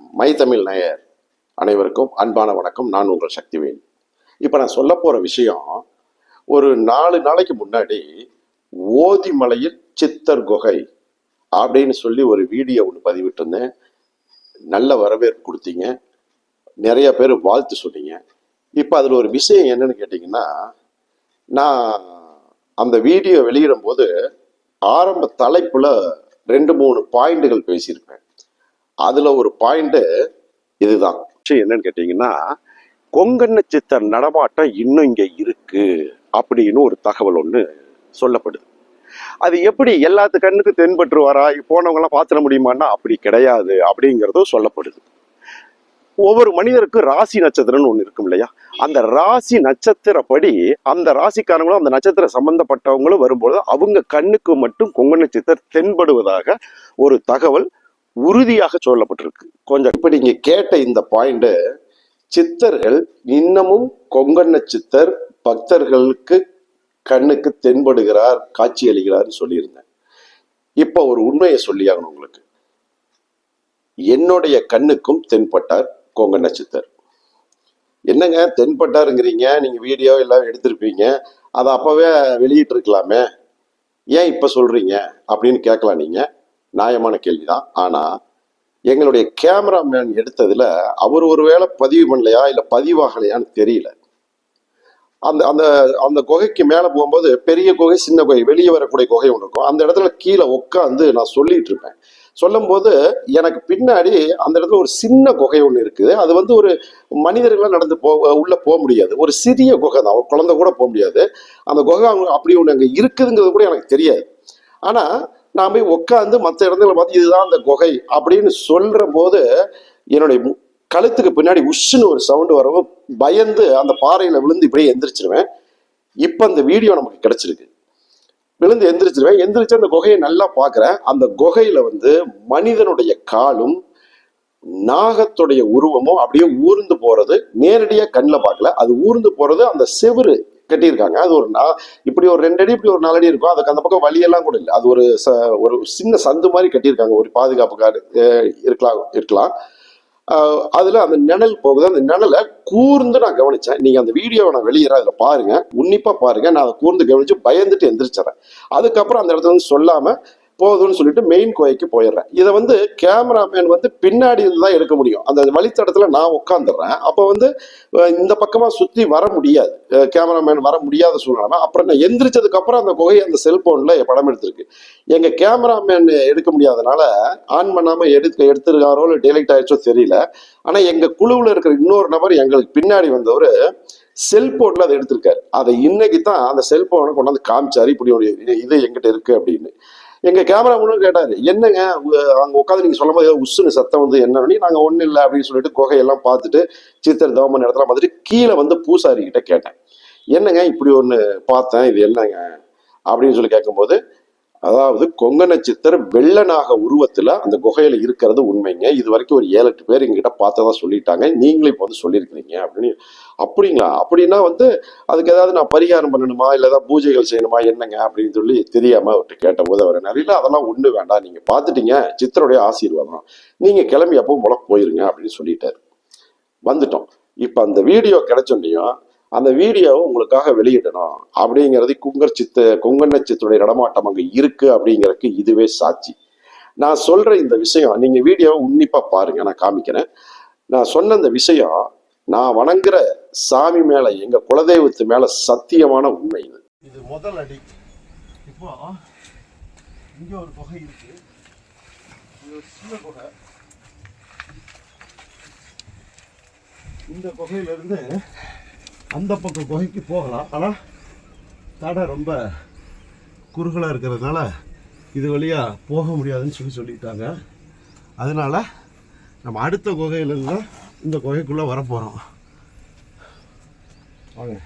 My Tamil நேயர் அனைவருக்கும் அன்பான வணக்கம். நான் உங்கள் சக்திவேன் இப்போ நான் சொல்ல போகிற விஷயம் ஒரு நாலு நாளைக்கு முன்னாடி ஓதிமலையில் சித்தர் குகை அப்படின்னு சொல்லி ஒரு வீடியோ ஒன்று பதிவிட்டிருந்தேன். நல்ல வரவேற்பு கொடுத்தீங்க. நிறைய பேர் வாழ்த்து சொன்னீங்க. இப்போ அதில் ஒரு விஷயம் என்னன்னு கேட்டிங்கன்னா நான் அந்த வீடியோ வெளியிடும் போது ஆரம்ப தலைப்பில் ரெண்டு மூணு பாயிண்ட்டுகள் பேசியிருப்பேன். அதில் ஒரு பாயிண்ட்டு இதுதான். விஷயம் என்னன்னு கேட்டிங்கன்னா கொங்கண்ண சித்தர் நடமாட்டம் இன்னும் இங்கே இருக்கு அப்படின்னு ஒரு தகவல் ஒன்று சொல்லப்படுது. அது எப்படி எல்லாத்து கண்ணுக்கு தென்பட்டு வரா போனவங்களாம் பார்த்துட முடியுமான்னா அப்படி கிடையாது அப்படிங்கிறதும் சொல்லப்படுது. ஒவ்வொரு மனிதருக்கும் ராசி நட்சத்திரம்னு ஒன்று இருக்கும் இல்லையா? அந்த ராசி நட்சத்திரப்படி அந்த ராசிக்காரங்களும் அந்த நட்சத்திர சம்பந்தப்பட்டவங்களும் வரும்போது அவங்க கண்ணுக்கு மட்டும் கொங்கண சித்தர் தென்படுவதாக ஒரு தகவல் உறுதியாக சொல்லப்பட்டிருக்கு. கொஞ்சம் இப்படி நீங்க கேட்ட இந்த பாயிண்ட் சித்தர்கள் இன்னமும் கொங்கண்ண சித்தர் பக்தர்களுக்கு கண்ணுக்கு தென்படுகிறார் காட்சி அளிக்கிறார்னு சொல்லியிருந்தேன். இப்ப ஒரு உண்மையை சொல்லியாகணும் உங்களுக்கு. என்னுடைய கண்ணுக்கும் தென்பட்டார் கொங்கண்ண சித்தர். என்னங்க தென்பட்டாருங்கிறீங்க? நீங்க வீடியோ எல்லாம் எடுத்திருப்பீங்க. அதை அப்பவே வெளியிட்டு இருக்கலாமே ஏன் இப்ப சொல்றீங்க? அப்படின்னு கேட்கலாம் நீங்க. நியாயமான கேள்விதான். ஆனா எங்களுடைய கேமராமேன் எடுத்ததுல அவர் ஒருவேளை பதிவு பண்ணலையா இல்ல பதிவாகலையான்னு தெரியல. அந்த அந்த அந்த குகைக்கு மேல போகும்போது பெரிய குகை சின்ன குகை வெளியே வரக்கூடிய குகை ஒன்று இருக்கும். அந்த இடத்துல கீழே உட்காந்து நான் சொல்லிட்டு இருப்பேன். சொல்லும்போது எனக்கு பின்னாடி அந்த இடத்துல ஒரு சின்ன குகை ஒன்று இருக்குது. அது வந்து ஒரு மனிதர்கள்லாம் நடந்து போ உள்ள போக முடியாது. ஒரு சிறிய குகை தான். ஒரு குழந்தை கூட போக முடியாது. அந்த குகை அவங்க அப்படி ஒன்று அங்கே இருக்குதுங்கிறது கூட எனக்கு தெரியாது. ஆனால் நான் போய் உட்காந்து மற்ற இடத்துல பார்த்து இதுதான் அந்த குகை அப்படின்னு சொல்ற போது என்னுடைய கழுத்துக்கு பின்னாடி உஷ்ஷுன்னு ஒரு சவுண்டு வரவும் பயந்து அந்த பாறையில விழுந்து இப்படியே எந்திரிச்சிருவேன். இப்போ அந்த வீடியோ நமக்கு கிடைச்சிருக்கு. விழுந்து எந்திரிச்சிருவேன். எந்திரிச்சு அந்த குகையை நல்லா பார்க்குறேன். அந்த குகையில வந்து மனிதனுடைய காலும் நாகத்துடைய உருவமும் அப்படியே ஊர்ந்து போறது நேரடியாக கண்ணில் பார்க்கல. அது ஊர்ந்து போறது அந்த செவுரு கட்டியிருக்காங்க. அது ஒரு நா- இப்படி ஒரு ரெண்டு அடி இப்படி ஒரு நாலடி இருக்கும். அதுக்கு அந்த பக்கம் வழியெல்லாம் கூட இல்லை. அது ஒரு ச ஒரு சின்ன சந்து மாதிரி கட்டியிருக்காங்க. ஒரு பாதுகாப்புக்காரு இருக்கலாம் இருக்கலாம். அதில் அந்த நிழல் போகுது. அந்த நிழலை கூர்ந்து நான் கவனித்தேன் நீங்கள் அந்த வீடியோவை நான் வெளியிடறேன். அதில் பாருங்கள் உன்னிப்பாக பாருங்கள் நான் அதை கூர்ந்து கவனித்து பயந்துட்டு எந்திரிச்சிடறேன். அதுக்கப்புறம் அந்த இடத்துல வந்து சொல்லாமல் போதும்னு சொல்லிட்டு மெயின் கோயைக்கு போயிடுறேன். இதை வந்து கேமராமேன் வந்து பின்னாடி இருந்து தான் எடுக்க முடியும். அந்த வழித்தடத்துல நான் உட்காந்துடுறேன் அப்போ வந்து இந்த பக்கமாக சுற்றி வர முடியாது. கேமராமேன் வர முடியாத சூழ்நிலை அப்புறம் நான் எந்திரிச்சதுக்கு அப்புறம் அந்த குகை அந்த செல்போனில் படம் எடுத்திருக்கு. எங்கள் கேமராமேன் எடுக்க முடியாதனால ஆன் பண்ணாமல் எடுக்க எடுத்துருக்காரோ இல்லை டெலிட் ஆயிடுச்சோ தெரியல. ஆனால் எங்கள் குழுவில் இருக்கிற இன்னொரு நபர் எங்களுக்கு பின்னாடி வந்தவர் செல்போனில் அதை எடுத்திருக்காரு. அதை இன்னைக்கு தான் அந்த செல்போனை கொண்டாந்து காமிச்சாரு. இப்படி ஒரு இது- இது எங்கிட்ட இருக்கு அப்படின்னு. எங்க கேமரா முன்னு கேட்டாரு. என்னங்க? அங்க உட்காந்து நீங்க சொல்லும் போது உசுன்னு சத்தம் வந்து என்னன்னு நாங்க ஒண்ணு இல்லை அப்படின்னு சொல்லிட்டு குகையெல்லாம் பார்த்துட்டு சித்தர் தவமன் இடத்துல பார்த்துட்டு கீழே வந்து பூசாரி கிட்ட கேட்டேன். என்னங்க இப்படி ஒண்ணு பார்த்தேன்? இது என்னங்க? அப்படின்னு சொல்லி கேட்கும்போது அதாவது கொங்கண சித்தர் வெள்ளனாக உருவத்துல அந்த குகையில இருக்கிறது உண்மைங்க. இது வரைக்கும் ஒரு ஏழு எட்டு பேர் எங்கிட்ட பார்த்ததா சொல்லிட்டாங்க. நீங்களும் இப்போ வந்து சொல்லியிருக்கிறீங்க அப்படின்னு. அப்படிங்களா? அப்படின்னா வந்து அதுக்கு ஏதாவது நான் பரிகாரம் பண்ணணுமா? இல்லை ஏதாவது பூஜைகள் செய்யணுமா? என்னங்க? அப்படின்னு சொல்லி தெரியாம அவர்கிட்ட கேட்டபோது அவர் நிறைய அதெல்லாம் ஒண்ணு வேண்டாம். நீங்க பார்த்துட்டீங்க. சித்தருடைய ஆசீர்வாதம். நீங்க கிளம்பி அப்போ முளை போயிருங்க. அப்படின்னு சொல்லிட்டாரு. வந்துட்டோம். இப்போ அந்த வீடியோ கிடைச்சோன்னையும் அந்த வீடியோவை உங்களுக்காக வெளியிடணும். அப்படிங்கிறது குங்கர் சித்த கொங்கண்ண சித்துடைய நடமாட்டம் அங்கே இருக்கு அப்படிங்கிறதுக்கு இதுவே சாட்சி. நான் சொல்ற இந்த விஷயம் நீங்க வீடியோவை உன்னிப்பா பாருங்க நான் காமிக்கிறேன். நான் சொன்ன இந்த விஷயம் நான் வணங்குற சாமி மேல எங்க குலதெய்வத்து மேல சத்தியமான உண்மை இது. இது முதல் அடி. இப்போ இங்க ஒரு குகை இருக்கு. இது ஒரு சின்ன குகை. இந்த குகையில இருந்து அந்த பக்கம் குகைக்கு போகலாம். ஆனால் தடை ரொம்ப குறுகலாக இருக்கிறதுனால இது வழியாக போக முடியாதுன்னு சொல்லி சொல்லிட்டாங்க. அதனால் நம்ம அடுத்த குகையிலருந்து இந்த குகைக்குள்ளே வரப்போகிறோம் வாங்க.